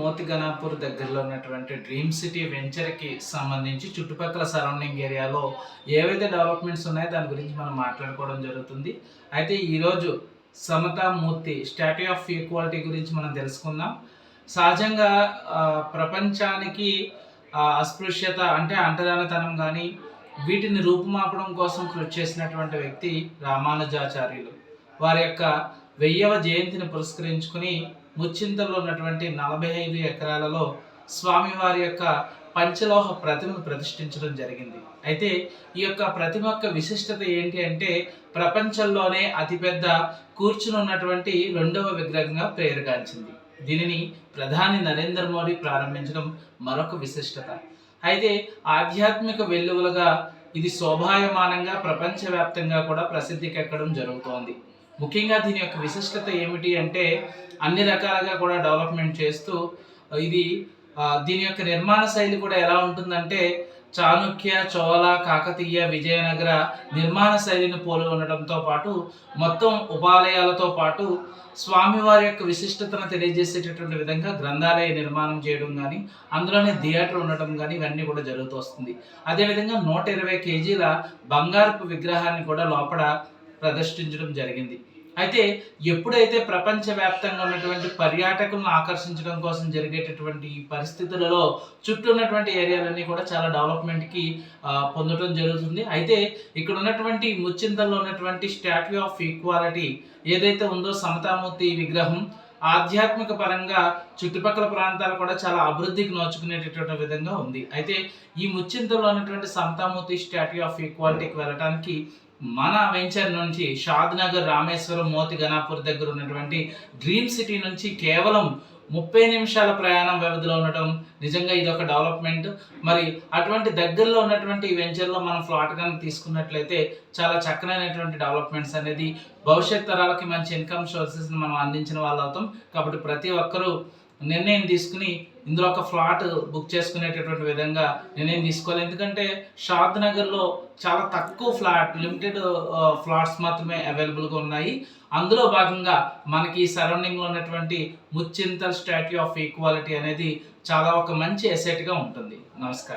మోతి గణాపూర్ దగ్గరలో ఉన్నటువంటి dream city వెంచర్కి సంబంధించి చుట్టుపక్కల సరౌండింగ్ ఏరియాలో ఏవైతే డెవలప్మెంట్స్ ఉన్నాయో దాని గురించి మనం మాట్లాడుకోవడం జరుగుతుంది. అయితే ఈరోజు సమతామూర్తి స్టాట్యూ ఆఫ్ ఈక్వాలిటీ గురించి మనం తెలుసుకుందాం. సహజంగా ప్రపంచానికి అస్పృశ్యత అంటే అంటరానితనం కానీ వీటిని రూపుమాపడం కోసం కృషి చేసినటువంటి వ్యక్తి రామానుజాచార్యులు. వారి యొక్క వెయ్యవ జయంతిని పురస్కరించుకుని ముచ్చింతల్లో ఉన్నటువంటి నలభై ఐదు ఎకరాలలో స్వామివారి యొక్క పంచలోహ ప్రతిమను ప్రతిష్ఠించడం జరిగింది. అయితే ఈ యొక్క ప్రతిమ యొక్క విశిష్టత ఏంటి అంటే ప్రపంచంలోనే అతిపెద్ద కూర్చుని ఉన్నటువంటి రెండవ విగ్రహంగా పేరుగాంచింది. దీనిని ప్రధాని నరేంద్ర మోడీ ప్రారంభించడం మరొక విశిష్టత. అయితే ఆధ్యాత్మిక వెల్లువలుగా ఇది శోభాయమానంగా ప్రపంచవ్యాప్తంగా కూడా ప్రసిద్ధికెక్కడం జరుగుతోంది. ముఖ్యంగా దీని యొక్క విశిష్టత ఏమిటి అంటే అన్ని రకాలుగా కూడా డెవలప్మెంట్ చేస్తూ ఇది దీని యొక్క నిర్మాణ శైలి కూడా ఎలా ఉంటుందంటే చాణుక్య చోళ కాకతీయ విజయనగర నిర్మాణ శైలిని పోలి ఉండటంతో పాటు మొత్తం ఉపాలయాలతో పాటు స్వామివారి యొక్క విశిష్టతను తెలియజేసేటటువంటి విధంగా గ్రంథాలయ నిర్మాణం చేయడం కానీ అందులోనే థియేటర్ ఉండటం కానీ ఇవన్నీ కూడా జరుగుతూ వస్తుంది. అదేవిధంగా నూట ఇరవై కేజీల బంగారపు విగ్రహాన్ని కూడా లోపల ప్రదర్శించడం జరిగింది. అయితే ఎప్పుడైతే ప్రపంచవ్యాప్తంగా ఉన్నటువంటి పర్యాటకులను ఆకర్షించడం కోసం జరిగేటటువంటి పరిస్థితులలో చుట్టూ ఉన్నటువంటి ఏరియాలన్నీ కూడా చాలా డెవలప్మెంట్కి పొందడం జరుగుతుంది. అయితే ఇక్కడ ఉన్నటువంటి ముచ్చింతల్లో ఉన్నటువంటి స్టాట్యూ ఆఫ్ ఈక్వాలిటీ ఏదైతే ఉందో సమతామూర్తి విగ్రహం ఆధ్యాత్మిక పరంగా చుట్టుపక్కల ప్రాంతాలు కూడా చాలా అభివృద్ధికి నోచుకునేటటువంటి విధంగా ఉంది. అయితే ఈ ముచ్చింతలో ఉన్నటువంటి సమతామూర్తి స్టాట్యూ ఆఫ్ ఈక్వాలిటీకి వెళ్ళడానికి మన వెంచర్ నుంచి షాద్ నగర్ రామేశ్వరం మోతి గణాపూర్ దగ్గర ఉన్నటువంటి డ్రీమ్ సిటీ నుంచి కేవలం ముప్పై నిమిషాల ప్రయాణం వ్యవధిలో ఉండటం నిజంగా ఇది ఒక డెవలప్మెంట్. మరి అటువంటి దగ్గరలో ఉన్నటువంటి వెంచర్లో మనం ఫ్లాట్ కనుక తీసుకున్నట్లయితే చాలా చక్కనైనటువంటి డెవలప్మెంట్స్ అనేది భవిష్యత్ తరాలకి మంచి ఇన్కమ్ సోర్సెస్ని మనం అందించిన వాళ్ళు అవుతాం కాబట్టి ప్రతి ఒక్కరూ నిర్ణయం తీసుకుని ఇందులో ఒక ఫ్లాట్ బుక్ చేసుకునేటటువంటి విధంగా నిర్ణయం తీసుకోవాలి. ఎందుకంటే షాద్ నగర్లో చాలా తక్కువ ఫ్లాట్ లిమిటెడ్ ఫ్లాట్స్ మాత్రమే అవైలబుల్గా ఉన్నాయి. అందులో భాగంగా మనకి ఈ సరౌండింగ్లో ఉన్నటువంటి ముచ్చింతల్ స్టాట్యూ ఆఫ్ ఈక్వాలిటీ అనేది చాలా ఒక మంచి ఎసెట్గా ఉంటుంది. నమస్కారం.